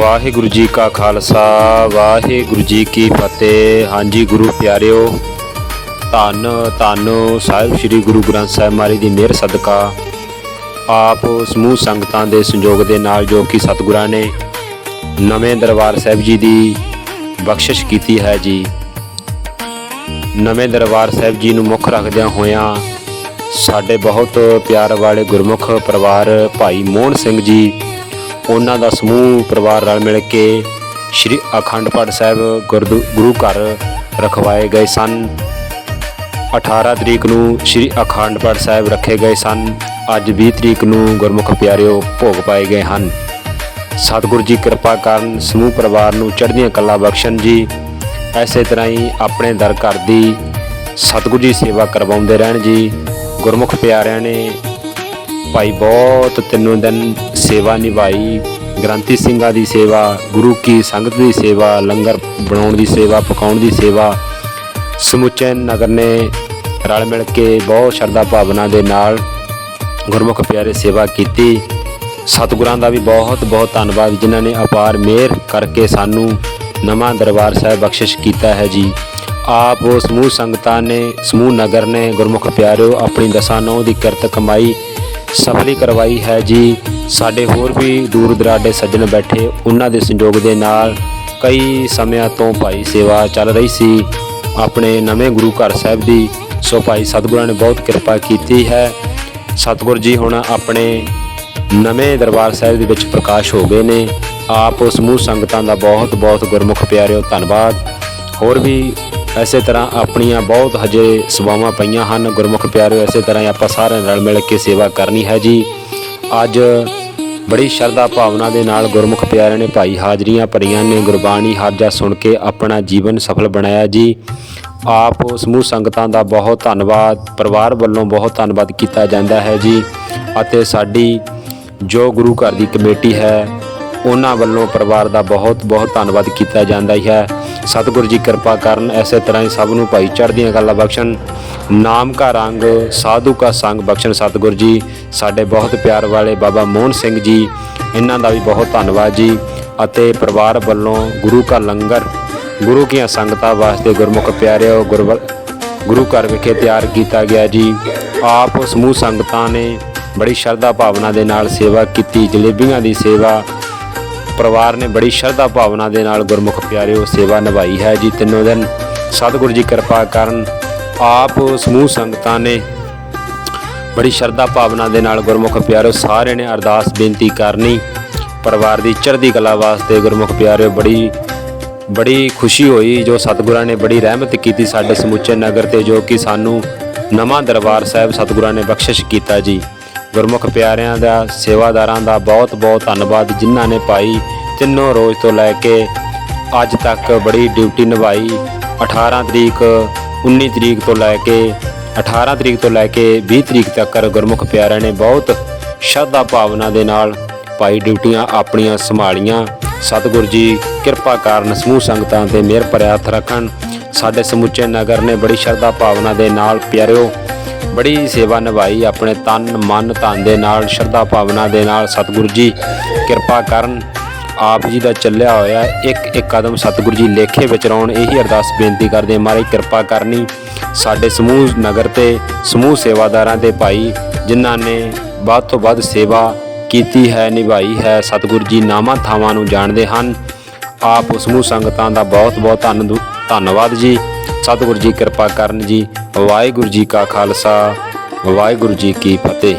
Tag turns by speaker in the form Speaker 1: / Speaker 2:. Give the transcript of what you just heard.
Speaker 1: ਵਾਹਿਗੁਰੂ ਜੀ ਕਾ ਖਾਲਸਾ, ਵਾਹਿਗੁਰੂ ਜੀ ਕੀ ਫਤਿਹ। ਹਾਂਜੀ ਗੁਰੂ ਪਿਆਰਿਓ, ਧੰਨ ਧੰਨ ਸਾਹਿਬ ਸ੍ਰੀ ਗੁਰੂ ਗ੍ਰੰਥ ਸਾਹਿਬ ਮਹਾਰਾਜ ਦੀ ਮਿਹਰ ਸਦਕਾ। ਆਪ ਸਮੂਹ ਸੰਗਤਾਂ ਦੇ ਸੰਯੋਗ ਦੇ ਨਾਲ ਜੋ ਕਿ ਸਤਿਗੁਰਾਂ ਨੇ ਨਵੇਂ ਦਰਬਾਰ ਸਾਹਿਬ ਜੀ ਦੀ ਬਖਸ਼ਿਸ਼ ਕੀਤੀ ਹੈ ਜੀ। ਨਵੇਂ ਦਰਬਾਰ ਸਾਹਿਬ ਜੀ ਨੂੰ ਮੁੱਖ ਰੱਖਦਿਆਂ ਹੋਇਆਂ ਸਾਡੇ ਬਹੁਤ ਪਿਆਰ ਵਾਲੇ ਗੁਰਮੁਖ ਪਰਿਵਾਰ ਭਾਈ ਮੋਹਨ ਸਿੰਘ ਜੀ ਉਹਨਾਂ ਦਾ ਸਮੂਹ, ਪਰਿਵਾਰ ਰਲ ਮਿਲ ਕੇ ਸ੍ਰੀ ਅਖੰਡ ਪਾਠ ਸਾਹਿਬ ਗੁਰਦੁ- ਗੁਰੂ ਘਰ ਰਖਵਾਏ ਗਏ ਸਨ। 18 ਤਰੀਕ ਨੂੰ ਸ੍ਰੀ ਅਖੰਡ ਪਾਠ ਸਾਹਿਬ ਰੱਖੇ ਗਏ ਸਨ। ਅੱਜ 20 ਤਰੀਕ ਨੂੰ ਗੁਰਮੁਖ ਪਿਆਰਿਓ ਭੋਗ ਪਾਏ ਗਏ ਹਨ। ਸਤਿਗੁਰੂ ਜੀ ਕਿਰਪਾ ਕਰਨ ਸਮੂਹ ਪਰਿਵਾਰ ਨੂੰ ਚੜ੍ਹਦੀਆਂ ਕਲਾ ਬਖਸ਼ਣ ਜੀ। ਐਸੇ ਤਰ੍ਹਾਂ ਹੀ ਆਪਣੇ ਦਰ ਘਰ ਦੀ ਸਤਿਗੁਰੂ ਜੀ ਸੇਵਾ ਕਰਵਾਉਂਦੇ ਰਹਿਣ ਜੀ। ਗੁਰਮੁਖ ਪਿਆਰਿਆਂ ਨੇ ਭਾਈ ਬਹੁਤ ਤਿੰਨੋਂ ਦਿਨ ਸੇਵਾ ਨਿਭਾਈ, ਗ੍ਰੰਥੀ ਸਿੰਘਾਂ ਦੀ ਸੇਵਾ, ਗੁਰੂ ਕੀ ਸੰਗਤ ਦੀ ਸੇਵਾ, ਲੰਗਰ ਬਣਾਉਣ ਦੀ ਸੇਵਾ, ਪਕਾਉਣ ਦੀ ਸੇਵਾ। ਸਮੁੱਚੇ ਨਗਰ ਨੇ ਰਲ ਮਿਲ ਕੇ ਬਹੁਤ ਸ਼ਰਧਾ ਭਾਵਨਾ ਦੇ ਨਾਲ ਗੁਰਮੁਖ ਪਿਆਰੇ ਸੇਵਾ ਕੀਤੀ। ਸਤਿਗੁਰਾਂ ਦਾ ਵੀ ਬਹੁਤ ਬਹੁਤ ਧੰਨਵਾਦ, ਜਿਨ੍ਹਾਂ ਨੇ ਅਪਾਰ ਮਿਹਰ ਕਰਕੇ ਸਾਨੂੰ ਨਵਾਂ ਦਰਬਾਰ ਸਾਹਿਬ ਬਖਸ਼ਿਸ਼ ਕੀਤਾ ਹੈ ਜੀ। ਆਪ ਉਹ ਸਮੂਹ ਸੰਗਤਾਂ ਨੇ, ਸਮੂਹ ਨਗਰ ਨੇ ਗੁਰਮੁਖ ਪਿਆਰਿਓ, ਆਪਣੀ ਦਸਾਂ ਨੌ ਦੀ ਕਿਰਤ ਕਮਾਈ ਸਫਲੀ ਕਰਵਾਈ ਹੈ ਜੀ। ਸਾਡੇ ਹੋਰ ਵੀ ਦੂਰ ਦਰਾਡੇ ਸੱਜਣ ਬੈਠੇ, ਉਹਨਾਂ ਦੇ ਸੰਯੋਗ ਦੇ ਨਾਲ ਕਈ ਸਮਿਆਂ ਤੋਂ ਭਾਈ ਸੇਵਾ ਚੱਲ ਰਹੀ ਸੀ। ਆਪਣੇ ਨਵੇਂ ਗੁਰੂ ਘਰ ਸਾਹਿਬ ਦੀ, ਸੋ ਭਾਈ ਸਤਿਗੁਰਾਂ ਨੇ ਬਹੁਤ ਕਿਰਪਾ ਕੀਤੀ ਹੈ। ਸਤਿਗੁਰ ਜੀ ਹੁਣ ਆਪਣੇ ਨਵੇਂ ਦਰਬਾਰ ਸਾਹਿਬ ਦੇ ਵਿੱਚ ਪ੍ਰਕਾਸ਼ ਹੋ ਗਏ ਨੇ। ਆਪ ਸਮੂਹ ਸੰਗਤਾਂ ਦਾ ਬਹੁਤ ਬਹੁਤ ਗੁਰਮੁਖ ਪਿਆਰਿਓ, ਧੰਨਵਾਦ। ਹੋਰ ਵੀ ਐਸੇ ਤਰ੍ਹਾਂ ਆਪਣੀਆਂ ਬਹੁਤ ਹਜੇ ਸੇਵਾਵਾਂ ਪਈਆਂ ਹਨ। ਗੁਰਮੁਖ ਪਿਆਰਿਓ, ਐਸੇ ਤਰ੍ਹਾਂ ਹੀ ਆਪਾਂ ਸਾਰਿਆਂ ਰਲ ਮਿਲ ਕੇ ਸੇਵਾ ਕਰਨੀ ਹੈ ਜੀ। ਅੱਜ ਬੜੀ ਸ਼ਰਧਾ ਭਾਵਨਾ ਦੇ ਨਾਲ ਗੁਰਮੁਖ ਪਿਆਰਿਆਂ ਨੇ ਭਾਈ ਹਾਜ਼ਰੀਆਂ ਭਰੀਆਂ ਨੇ, ਗੁਰਬਾਣੀ ਹਾਜਾ ਸੁਣ ਕੇ ਆਪਣਾ ਜੀਵਨ ਸਫਲ ਬਣਾਇਆ ਜੀ। ਆਪ ਸਮੂਹ ਸੰਗਤਾਂ ਦਾ ਬਹੁਤ ਧੰਨਵਾਦ, ਪਰਿਵਾਰ ਵੱਲੋਂ ਬਹੁਤ ਧੰਨਵਾਦ ਕੀਤਾ ਜਾਂਦਾ ਹੈ ਜੀ। ਅਤੇ ਸਾਡੀ ਜੋ ਗੁਰੂ ਘਰ ਦੀ ਕਮੇਟੀ ਹੈ, ਉਹਨਾਂ ਵੱਲੋਂ ਪਰਿਵਾਰ ਦਾ ਬਹੁਤ ਬਹੁਤ ਧੰਨਵਾਦ ਕੀਤਾ ਜਾਂਦਾ ਹੈ। ਸਤਿਗੁਰੂ ਜੀ ਕਿਰਪਾ ਕਰਨ ਐਸੇ ਤਰ੍ਹਾਂ ਹੀ ਸਭ ਨੂੰ ਭਾਈ ਚੜ੍ਹਦੀਆਂ ਗੱਲਾਂ ਬਖਸ਼ਣ। ਨਾਮ ਕਾ ਰੰਗ, ਸਾਧੂ ਕਾ ਸੰਗ ਬਖਸ਼ਣ ਸਤਿਗੁਰੂ ਜੀ। ਸਾਡੇ ਬਹੁਤ ਪਿਆਰ ਵਾਲੇ ਬਾਬਾ ਮੋਹਨ ਸਿੰਘ ਜੀ, ਇਹਨਾਂ ਦਾ ਵੀ ਬਹੁਤ ਧੰਨਵਾਦ ਜੀ। ਅਤੇ ਪਰਿਵਾਰ ਵੱਲੋਂ ਗੁਰੂ ਕਾ ਲੰਗਰ, ਗੁਰੂ ਕੀਆਂ ਸੰਗਤਾਂ ਵਾਸਤੇ ਗੁਰਮੁਖ ਪਿਆਰਿਓ, ਗੁਰਵ, ਗੁਰੂ ਘਰ ਵਿਖੇ ਤਿਆਰ ਕੀਤਾ ਗਿਆ ਜੀ। ਆਪ ਸਮੂਹ ਸੰਗਤਾਂ ਨੇ ਬੜੀ ਸ਼ਰਧਾ ਭਾਵਨਾ ਦੇ ਨਾਲ ਸੇਵਾ ਕੀਤੀ, ਜਲੇਬੀਆਂ ਦੀ ਸੇਵਾ ਪਰਿਵਾਰ ਨੇ ਬੜੀ ਸ਼ਰਧਾ ਭਾਵਨਾ ਦੇ ਨਾਲ ਗੁਰਮੁਖ ਪਿਆਰਿਓ ਸੇਵਾ ਨਿਭਾਈ ਹੈ। ਜੀ ਤਿੰਨੋਂ ਦਿਨ ਸਤਿਗੁਰੂ ਜੀ ਕਿਰਪਾ ਕਰਨ ਆਪ ਸਮੂਹ ਸੰਗਤਾਂ ਨੇ ਬੜੀ ਸ਼ਰਧਾ ਭਾਵਨਾ ਦੇ ਨਾਲ ਗੁਰਮੁਖ ਪਿਆਰਿਓ ਸਾਰਿਆਂ ਨੇ ਅਰਦਾਸ ਬੇਨਤੀ ਕਰਨੀ। ਪਰਿਵਾਰ ਦੀ ਚੜ੍ਹਦੀ ਕਲਾ ਵਾਸਤੇ ਗੁਰਮੁਖ ਪਿਆਰਿਓ ਬੜੀ ਬੜੀ ਖੁਸ਼ੀ ਹੋਈ, ਜੋ ਸਤਿਗੁਰਾਂ ਨੇ ਬੜੀ ਰਹਿਮਤ ਕੀਤੀ ਸਾਡੇ ਸਮੁੱਚੇ ਨਗਰ ਤੇ, ਜੋ ਕਿ ਸਾਨੂੰ ਨਵਾਂ ਦਰਬਾਰ ਸਾਹਿਬ ਸਤਿਗੁਰਾਂ ਨੇ ਬਖਸ਼ਿਸ਼ ਕੀਤਾ ਜੀ। ਗੁਰਮੁਖ ਪਿਆਰਿਆਂ ਦਾ, ਸੇਵਾਦਾਰਾਂ ਦਾ ਬਹੁਤ ਬਹੁਤ ਧੰਨਵਾਦ ਜਿਨ੍ਹਾਂ ਨੇ ਪਾਈ ਤਿੰਨੋਂ ਰੋਜ਼ ਤੋਂ ਲੈ ਕੇ ਅੱਜ ਤੱਕ ਬੜੀ ਡਿਊਟੀ ਨਿਭਾਈ। 18 ਤਰੀਕ 19 ਤਰੀਕ ਤੋਂ ਲੈ ਕੇ 18 ਤਰੀਕ ਤੋਂ ਲੈ ਕੇ 20 ਤਰੀਕ ਤੱਕ ਗੁਰਮੁਖ ਪਿਆਰਿਆਂ ਨੇ ਬਹੁਤ ਸ਼ਰਧਾ ਭਾਵਨਾ ਦੇ ਨਾਲ ਭਾਈ ਡਿਊਟੀਆਂ ਆਪਣੀਆਂ ਸੰਭਾਲੀਆਂ। ਸਤਿਗੁਰੂ ਜੀ ਕਿਰਪਾ ਕਾਰਨ ਸਮੂਹ ਸੰਗਤਾਂ ਤੇ ਮਿਹਰ ਭਰਿਆ ਹੱਥ ਰੱਖਣ। ਸਾਡੇ ਸਮੁੱਚੇ ਨਗਰ ਨੇ ਬੜੀ ਸ਼ਰਧਾ ਭਾਵਨਾ ਦੇ ਨਾਲ ਪਿਆਰਿਓ ਬੜੀ ਸੇਵਾ ਨਿਭਾਈ। ਆਪਣੇ ਤਨ, ਮਨ, ਧਨ ਦੇ ਨਾਲ, ਸ਼ਰਧਾ ਭਾਵਨਾ ਦੇ ਨਾਲ ਸਤਿਗੁਰੂ ਜੀ ਕਿਰਪਾ ਕਰਨ ਆਪ ਜੀ ਦਾ ਚੱਲਿਆ ਹੋਇਆ ਇੱਕ ਇੱਕ ਕਦਮ ਸਤਿਗੁਰੂ ਜੀ ਲੇਖੇ ਵਿੱਚ ਰਉਣ ਇਹੀ ਅਰਦਾਸ ਬੇਨਤੀ ਕਰਦੇ ਹਾਂ, ਮਹਾਰਾਜ, ਕਿਰਪਾ ਕਰਨੀ ਸਾਡੇ ਸਮੂਹ ਨਗਰ ਤੇ, ਸਮੂਹ ਸੇਵਾਦਾਰਾਂ ਦੇ ਭਾਈ, ਜਿਨ੍ਹਾਂ ਨੇ ਵੱਧ ਤੋਂ ਵੱਧ ਸੇਵਾ ਕੀਤੀ ਹੈ, ਨਿਭਾਈ ਹੈ, ਸਤਿਗੁਰੂ ਜੀ ਨਾਮਾਂ ਥਾਵਾਂ ਨੂੰ ਜਾਣਦੇ ਹਨ। ਆਪ ਸਮੂਹ ਸੰਗਤਾਂ ਦਾ ਬਹੁਤ ਬਹੁਤ ਧੰਨ ਧੰਨਵਾਦ ਜੀ। ਸਤਿਗੁਰੂ ਜੀ ਕਿਰਪਾ ਕਰਨ ਜੀ। ਵਾਹਿਗੁਰੂ ਜੀ ਕਾ ਖਾਲਸਾ ਵਾਹਿਗੁਰੂ ਜੀ ਕੀ ਫਤਿਹ।